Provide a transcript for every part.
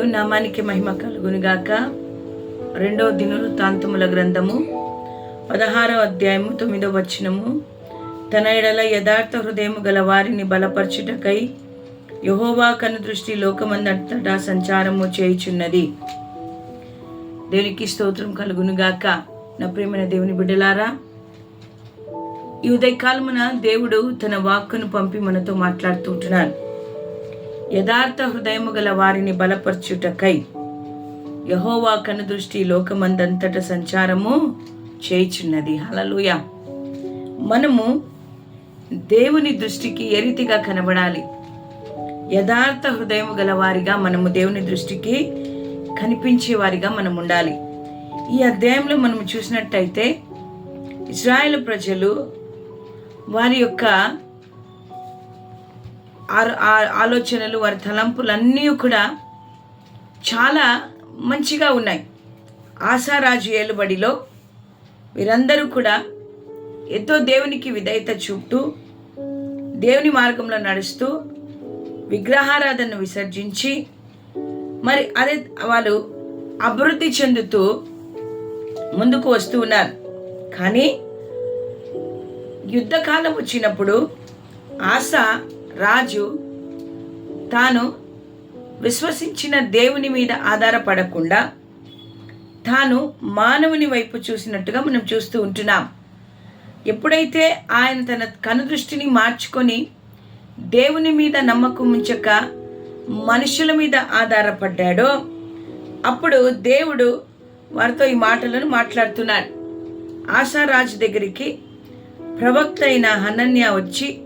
దేవుని నామానికి మహిమ కలుగునుగాక రెండవ దినవృత్తాంతముల గ్రంథము పదహారో అధ్యాయము తొమ్మిదో వచనము. తన ఎడల యథార్థ హృదయము గల వారిని బలపరచుటకై యహోవా కను దృష్టి లోకమందంతటా సంచారము చేయుచున్నది. దేవునికి స్తోత్రం కలుగునుగాక నా ప్రేమైన దేవుని బిడ్డలారా ఈ ఉదయకాలమున దేవుడు తన వాక్కును పంపి మనతో మాట్లాడుతూ ఉంటున్నాడు. యథార్థ హృదయము గల వారిని బలపరచుటకై యహోవా కను దృష్టి లోకమందంతట సంచారము చేయుచున్నది. హలలుయ మనము దేవుని దృష్టికి ఏ రీతిగా కనబడాలి? యథార్థ హృదయము గల వారిగా మనము దేవుని దృష్టికి కనిపించే వారిగా మనం ఉండాలి. ఈ అధ్యాయంలో మనం చూసినట్టయితే ఇజ్రాయెల్ ప్రజలు వారి యొక్క ఆలోచనలు వారి తలంపులు అన్నీ కూడా చాలా మంచిగా ఉన్నాయి. ఆశారాజు ఏలుబడిలో వీరందరూ కూడా ఎంతో దేవునికి విధేయత చూపుతూ దేవుని మార్గంలో నడుస్తూ విగ్రహారాధనను విసర్జించి మరి అదే వాళ్ళు అభివృద్ధి చెందుతూ ముందుకు వస్తూ ఉన్నారు. కానీ యుద్ధకాలం వచ్చినప్పుడు ఆశ రాజు తాను విశ్వసించిన దేవుని మీద ఆధారపడకుండా తాను మానవుని వైపు చూసినట్టుగా మనం చూస్తూ ఉంటున్నాం. ఎప్పుడైతే ఆయన తన కనుదృష్టిని మార్చుకొని దేవుని మీద నమ్మకం ఉంచక మనుషుల మీద ఆధారపడ్డాడో అప్పుడు దేవుడు వారితో ఈ మాటలను మాట్లాడుతున్నాడు. ఆశారాజు దగ్గరికి ప్రవక్త అయిన హనన్య వచ్చి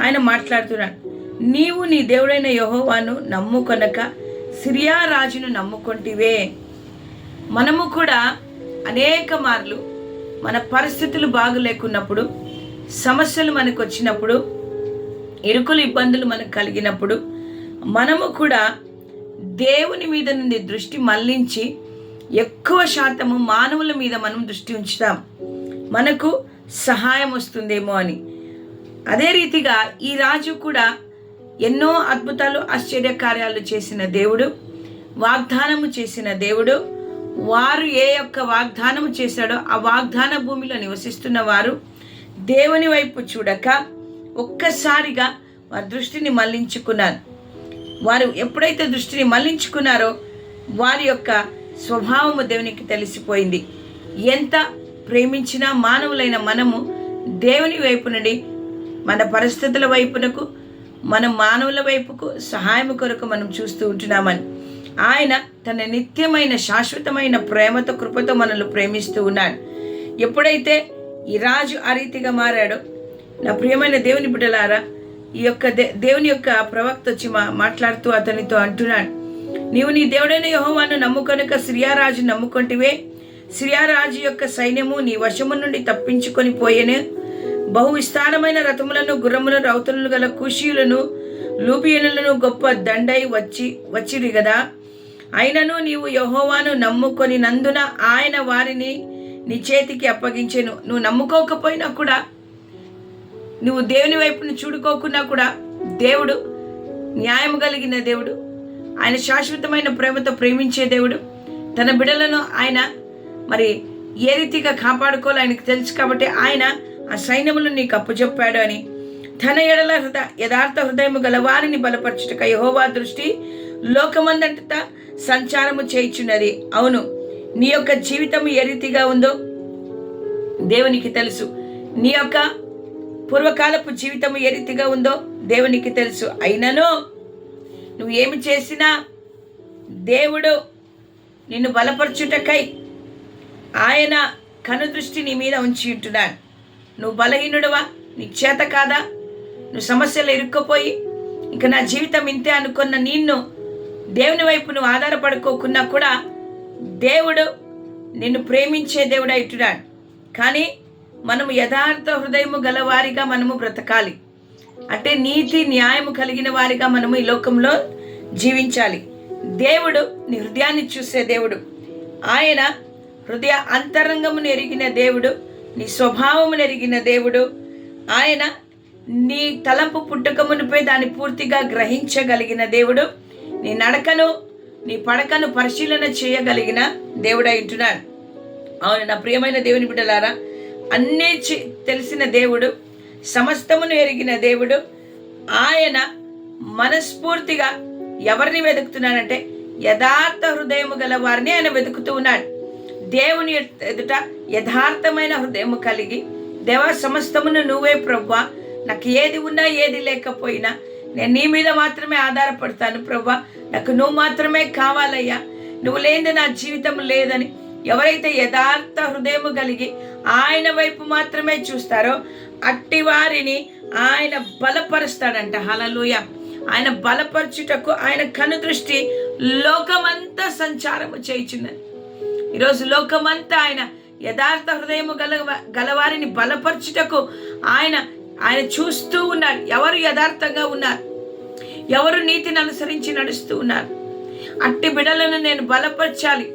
ఆయన మాట్లాడుతున్నాడు నీవు నీ దేవుడైన యహోవాను నమ్ముకొనక సిరియా రాజును నమ్ముకొంటివే. మనము కూడా అనేక మార్లు మన పరిస్థితులు బాగులేకున్నప్పుడు సమస్యలు మనకు వచ్చినప్పుడు ఇరుకులు ఇబ్బందులు మనకు కలిగినప్పుడు మనము కూడా దేవుని మీద నుండి దృష్టి మళ్ళించి ఎక్కువ శాతము మానవుల మీద మనం దృష్టి ఉంచుతాం. మనకు సహాయం వస్తుందేమో అని. అదే రీతిగా ఈ రాజు కూడా ఎన్నో అద్భుతాలు ఆశ్చర్య కార్యాలు చేసిన దేవుడు వాగ్దానము చేసిన దేవుడు. వారు ఏ యొక్క వాగ్దానము చేశాడో ఆ వాగ్దాన భూమిలో నివసిస్తున్న వారు దేవుని వైపు చూడక ఒక్కసారిగా వారి దృష్టిని మళ్ళించుకున్నారు. వారు ఎప్పుడైతే దృష్టిని మళ్ళించుకున్నారో వారి యొక్క స్వభావము దేవునికి తెలిసిపోయింది. ఎంత ప్రేమించినా మానవులైన మనము దేవుని వైపు నుండి మన పరిస్థితుల వైపునకు మన మానవుల వైపుకు సహాయం కొరకు మనం చూస్తూ ఉంటున్నామని. ఆయన తన నిత్యమైన శాశ్వతమైన ప్రేమతో కృపతో మనల్ని ప్రేమిస్తూ ఉన్నాడు. ఎప్పుడైతే ఈ రాజు ఆ రీతిగా మారాడో నా ప్రియమైన దేవుని బిడ్డలారా ఈ యొక్క దే- దేవుని యొక్క ప్రవక్త వచ్చి మా మాట్లాడుతూ అతనితో అంటున్నాడు. నీవు నీ దేవుడైన యహోవాను నమ్ముకొనక సిరియారాజు నమ్ముకొంటివే. సిరియారాజు యొక్క సైన్యము నీ వశము నుండి తప్పించుకొని పోయేనే. బహు విస్తారమైన రథములను గుర్రములను రౌతులను గల కుషీయులను లూపియనులను గొప్ప దండై వచ్చి వచ్చిరి కదా అయినను నీవు యహోవాను నమ్ముకొని నందున ఆయన వారిని నీ చేతికి అప్పగించెను. నువ్వు నమ్ముకోకపోయినా కూడా నువ్వు దేవుని వైపును చూడుకోకున్నా కూడా దేవుడు న్యాయం కలిగిన దేవుడు ఆయన శాశ్వతమైన ప్రేమతో ప్రేమించే దేవుడు తన బిడలను ఆయన మరి ఏ రీతిగా కాపాడుకోవాలో ఆయనకు తెలుసు కాబట్టి ఆయన ఆ సైన్యములు నీకు అప్పచెప్పాడు అని తన ఎడల హృద యథార్థ హృదయము గల వారిని బలపరచుటక యహోవా దృష్టి లోకమందంతట సంచారము చేయుచున్నది. అవును నీ యొక్క జీవితం ఏ రీతిగా ఉందో దేవునికి తెలుసు. నీ యొక్క పూర్వకాలపు జీవితం ఏ రీతిగా ఉందో దేవునికి తెలుసు. అయినను నువ్వు ఏమి చేసినా దేవుడు నిన్ను బలపరచుటకై ఆయన కనుదృష్టి నీ మీద ఉంచి ఉంటున్నాను నువ్వు బలహీనుడువా? నీకు చేత కాదా? నువ్వు సమస్యలు ఇరుక్కుపోయి ఇంక నా జీవితం ఇంతే అనుకున్న నిన్ను దేవుని వైపు నువ్వు ఆధారపడుకోకున్నా కూడా దేవుడు నిన్ను ప్రేమించే దేవుడు ఇటుడాడు కానీ మనము యథార్థ హృదయము గలవారిగా మనము బ్రతకాలి. అంటే నీతి న్యాయము కలిగిన వారిగా మనము ఈ లోకంలో జీవించాలి. దేవుడు నీ హృదయాన్ని చూసే దేవుడు. ఆయన హృదయ అంతరంగమును ఎరిగిన దేవుడు నీ స్వభావం ఎరిగిన దేవుడు. ఆయన నీ తలపు పుట్టుక మునిపై దాన్ని పూర్తిగా గ్రహించగలిగిన దేవుడు. నీ నడకను నీ పడకను పరిశీలన చేయగలిగిన దేవుడై ఉంటున్నాడు. అవును నా ప్రియమైన దేవుని బిడ్డలారా అన్నీ చి- తెలిసిన దేవుడు సమస్తమును ఎరిగిన దేవుడు ఆయన మనస్ఫూర్తిగా ఎవరిని వెతుకుతున్నాడంటే యథార్థ హృదయము గల వారిని ఆయన వెతుకుతూ ఉన్నాడు. దేవుని ఎదుట యథార్థమైన హృదయము కలిగి దేవ సమస్తమును నువ్వే ప్రవ్వా నాకు ఏది ఉన్నా ఏది లేకపోయినా నేను నీ మీద మాత్రమే ఆధారపడతాను ప్రవ్వా నాకు నువ్వు మాత్రమే కావాలయ్యా. నువ్వు లేని నా జీవితం లేదని ఎవరైతే యథార్థ హృదయము కలిగి ఆయన వైపు మాత్రమే చూస్తారో అట్టి వారిని ఆయన బలపరుస్తాడంట. హలలుయ ఆయన బలపరచుటకు ఆయన కను దృష్టి లోకమంతా సంచారము చేయుచున్నది. ఈరోజు లోకమంతా ఆయన యథార్థ హృదయము గల గలవారిని బలపరచుటకు ఆయన ఆయన చూస్తూ ఉన్నాడు ఎవరు యథార్థంగా ఉన్నారు? ఎవరు నీతిని అనుసరించి నడుస్తూ ఉన్నారు? అట్టి బిడలను నేను బలపరచాలి.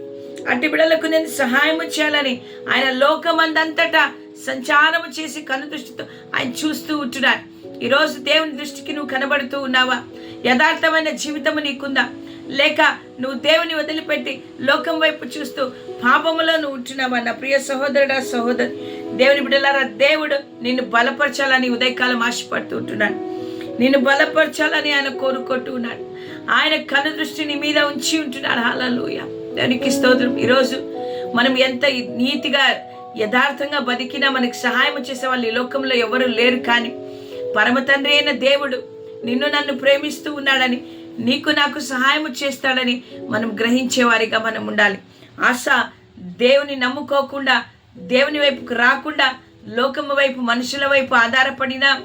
అట్టి బిడలకు నేను సహాయం చేయాలని ఆయన లోకమందంతటా సంచారము చేసి కనుదృష్టితో ఆయన చూస్తూ ఉంటున్నాడు ఈరోజు దేవుని దృష్టికి నువ్వు కనబడుతూ ఉన్నావా? యథార్థమైన జీవితము నీకుందా? లేక నువ్వు దేవుని వదిలిపెట్టి లోకం వైపు చూస్తూ పాపములో నువ్వు ఉంటున్నావా నా ప్రియ సహోదరుడా సహోదరు? దేవుని బిడ్డలారా దేవుడు నిన్ను బలపరచాలని ఉదయకాలం ఆశపడుతూ ఉంటున్నాడు. నిన్ను బలపరచాలని ఆయన కోరుకుంటూ ఉన్నాడు. ఆయన కను దృష్టిని మీద ఉంచి ఉంటున్నాడు. హాలూయ దానికి స్తోత్రం. ఈరోజు మనం ఎంత నీతిగా యథార్థంగా బతికినా మనకు సహాయం చేసే వాళ్ళు ఈ లోకంలో ఎవరు లేరు కానీ పరమ తండ్రి అయిన దేవుడు నిన్ను నన్ను ప్రేమిస్తూ ఉన్నాడని నీకు నాకు సహాయం చేస్తాడని మనం గ్రహించేవారిగా మనం ఉండాలి. ఆశ దేవుని నమ్ముకోకుండా దేవుని వైపుకు రాకుండా లోకము వైపు మనుషుల వైపు ఆధారపడిన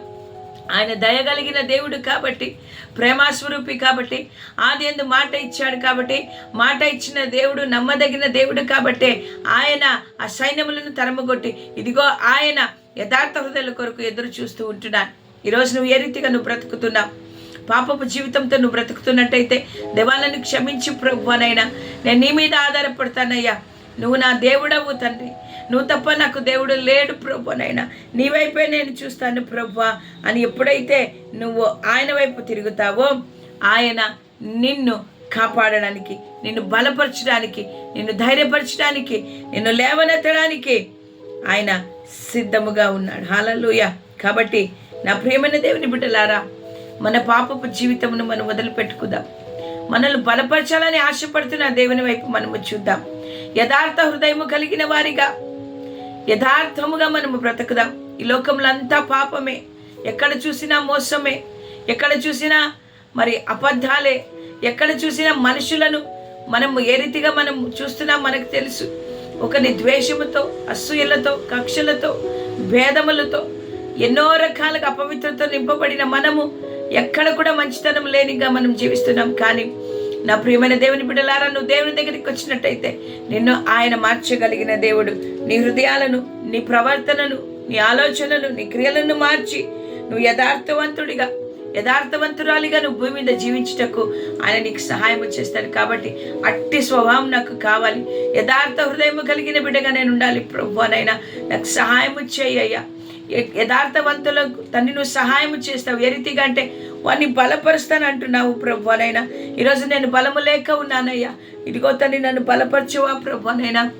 ఆయన దయగలిగిన దేవుడు కాబట్టి ప్రేమాస్వరూపి కాబట్టి ఆది ఎందు మాట ఇచ్చాడు కాబట్టి మాట ఇచ్చిన దేవుడు నమ్మదగిన దేవుడు కాబట్టి ఆయన ఆ సైన్యములను తరమగొట్టి ఇదిగో ఆయన యథార్థ హృదయాల కొరకు ఎదురు చూస్తూ ఉంటున్నాను ఈరోజు నువ్వు ఏ రీతిగా నువ్వు బ్రతుకుతున్నావు? పాపపు జీవితంతో నువ్వు బ్రతుకుతున్నట్టయితే దేవాలను క్షమించి ప్రభువనైనా నేను నీ మీద ఆధారపడతానయ్యా. నువ్వు నా దేవుడవు తండ్రి. నువ్వు తప్ప నాకు దేవుడు లేడు ప్రభునైనా నీ వైపే నేను చూస్తాను ప్రభు అని ఎప్పుడైతే నువ్వు ఆయన వైపు తిరుగుతావో ఆయన నిన్ను కాపాడడానికి నిన్ను బలపరచడానికి నిన్ను ధైర్యపరచడానికి నిన్ను లేవనెత్తడానికి ఆయన సిద్ధముగా ఉన్నాడు. హాలలుయ కాబట్టి నా ప్రియమైన దేవుని బిడ్డలారా మన పాపపు జీవితమును మనం వదిలిపెట్టుకుందాం. మనల్ని బలపరచాలని ఆశపడుతున్న దేవుని వైపు మనము చూద్దాం. యథార్థ హృదయము కలిగిన వారిగా యథార్థముగా మనము బ్రతుకుదాం. ఈ లోకంలో అంతా పాపమే. ఎక్కడ చూసినా మోసమే. ఎక్కడ చూసినా మరి అబద్ధాలే. ఎక్కడ చూసినా మనుషులను మనము ఏ రీతిగా మనం చూస్తున్నా మనకు తెలుసు. ఒకని ద్వేషముతో అసూయలతో కక్షలతో భేదములతో ఎన్నో రకాలుగా అపవిత్రతో నింపబడిన మనము ఎక్కడ కూడా మంచితనం లేనిగా మనం జీవిస్తున్నాం. కానీ నా ప్రియమైన దేవుని బిడ్డలారా నువ్వు దేవుని దగ్గరికి వచ్చినట్టయితే నిన్ను ఆయన మార్చగలిగిన దేవుడు నీ హృదయాలను నీ ప్రవర్తనను నీ ఆలోచనలు నీ క్రియలను మార్చి నువ్వు యథార్థవంతుడిగా యథార్థవంతురాలిగా నువ్వు భూమి మీద జీవించుటకు ఆయన నీకు సహాయం చేస్తాడు. కాబట్టి అట్టి స్వభావం నాకు కావాలి. యథార్థ హృదయం కలిగిన బిడ్డగా నేను ఉండాలి. ప్రభునైనా నాకు సహాయం చేయ్యా యథార్థవంతులకు తన్ని నువ్వు సహాయం చేస్తావు. ఏ రీతిగా అంటే వాడిని బలపరుస్తాను అంటున్నావు ప్రభునైనా ఈరోజు నేను బలము లేక ఉన్నానయ్యా. ఇదిగో తన్ని నన్ను బలపరచవా ప్రభునైనా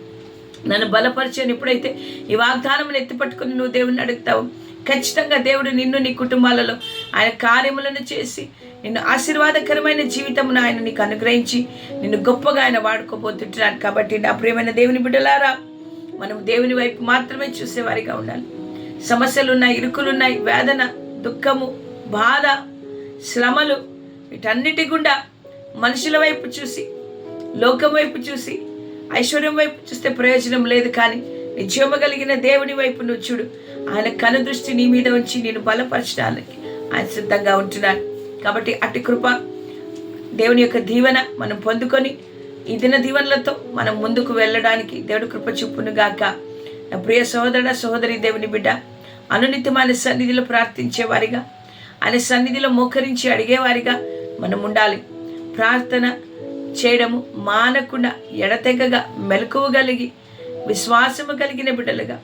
నన్ను బలపరిచాను ఎప్పుడైతే ఈ వాగ్దానం ఎత్తిపట్టుకుని నువ్వు దేవుని అడుగుతావు. ఖచ్చితంగా దేవుడు నిన్ను నీ కుటుంబాలలో ఆయన కార్యములను చేసి నిన్ను ఆశీర్వాదకరమైన జీవితమును ఆయన నీకు అనుగ్రహించి నిన్ను గొప్పగా ఆయన వాడుకోబోతుంటున్నాను కాబట్టి నా ప్రియమైన దేవుని బిడ్డలారా మనం దేవుని వైపు మాత్రమే చూసేవారిగా ఉండాలి. సమస్యలున్నాయి ఇరుకులున్నాయి వేదన దుఃఖము బాధ శ్రమలు వీటన్నిటి గుండా మనుషుల వైపు చూసి లోకం వైపు చూసి ఐశ్వర్యం వైపు చూస్తే ప్రయోజనం లేదు కానీ నిజము కలిగిన దేవుని వైపు నువ్వు చూడు. ఆయన కనుదృష్టి నీ మీద ఉంచి నేను బలపరచడానికి ఆయన సిద్ధంగా ఉంటున్నాను కాబట్టి అటు కృప దేవుని యొక్క దీవెన మనం పొందుకొని ఈ దిన దీవెనలతో మనం ముందుకు వెళ్ళడానికి దేవుడి కృప చూపును గాక నా ప్రియ సహోదర సహోదరి దేవుని బిడ్డ అనునిత్యం ఆయన సన్నిధిలో ప్రార్థించేవారిగా ఆయన సన్నిధిలో మోకరించి అడిగేవారిగా మనం ఉండాలి. ప్రార్థన చేయడము మానకుండా ఎడతెగగా మెలకువగలిగి విశ్వాసము కలిగిన బిడ్డలుగా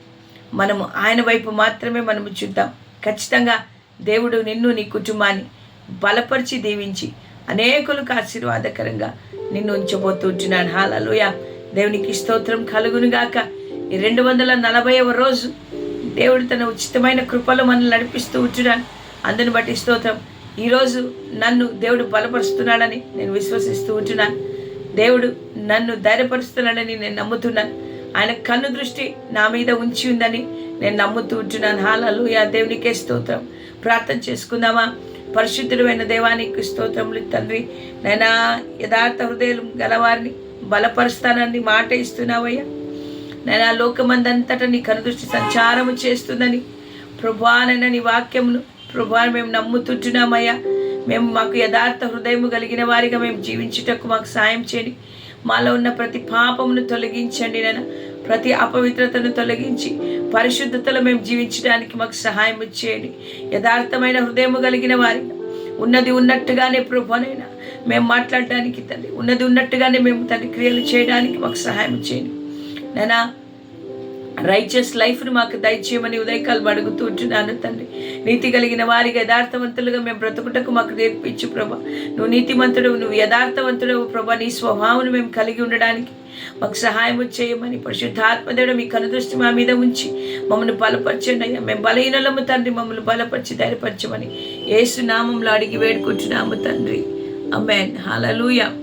మనము ఆయన వైపు మాత్రమే మనము చూద్దాం. ఖచ్చితంగా దేవుడు నిన్ను నీ కుటుంబాన్ని బలపరిచి దీవించి అనేకులకు ఆశీర్వాదకరంగా నిన్ను ఉంచబోతుంటున్నాను హాలలోయ దేవునికి స్తోత్రం కలుగును గాక రెండు వందల నలభైవ రోజు దేవుడు తన ఉచితమైన కృపలో మనల్ని నడిపిస్తూ ఉంటున్నాను అందుని బట్టి స్తోత్రం. ఈరోజు నన్ను దేవుడు బలపరుస్తున్నాడని నేను విశ్వసిస్తూ ఉంటున్నాను దేవుడు నన్ను ధైర్యపరుస్తున్నాడని నేను నమ్ముతున్నాను ఆయన కన్ను దృష్టి నా మీద ఉంచి ఉందని నేను నమ్ముతూ ఉంటున్నాను హాలూయ దేవునికే స్తోత్రం. ప్రార్థన చేసుకుందామా? పరిశుద్ధుడమైన దేవానికి స్తోత్రములు తండ్రి. నైనా యథార్థ హృదయం గలవారిని బలపరుస్తానని మాట ఇస్తున్నావయ్యా. నేను ఆ లోకమందంతటా నీ కనుదృష్టి సంచారము చేస్తుందని. ప్రభానైనా నీ వాక్యమును ప్రభా మేము నమ్ముతుంటున్నామయ్యా. మేము మాకు యథార్థ హృదయము కలిగిన వారిగా మేము జీవించుటకు మాకు సాయం చేయండి. మాలో ఉన్న ప్రతి పాపమును తొలగించండి నేను. ప్రతి అపవిత్రతను తొలగించి పరిశుద్ధతలో మేము జీవించడానికి మాకు సహాయం చేయండి. యథార్థమైన హృదయము కలిగిన వారిగా. ఉన్నది ఉన్నట్టుగానే ప్రభునైనా మేము మాట్లాడడానికి తండ్రి ఉన్నది ఉన్నట్టుగానే మేము తల్లి క్రియలు చేయడానికి మాకు సహాయం చేయండి. నేనా రైచస్ లైఫ్ను మాకు దయచేయమని ఉదయకాలం అడుగుతూ ఉంటున్నాను తండ్రి. నీతి కలిగిన వారికి యథార్థవంతులుగా మేము బ్రతుకుటకు మాకు నేర్పించు ప్రభా. నువ్వు నీతిమంతుడు నువ్వు యథార్థవంతుడు ప్రభా. నీ స్వభావం మేము కలిగి ఉండడానికి మాకు సహాయం చేయమని పరిశుద్ధాత్మదేవుడు మీ కనుదృష్టి మా మీద ఉంచి మమ్మల్ని బలపరచండి అయ్యా. మేము బలహీనలము తండ్రి మమ్మల్ని బలపరిచి ధైర్యపరచమని ఏసు నామంలో అడిగి వేడుకుంటున్నాము తండ్రి. అమ్మేన్ హలలుయా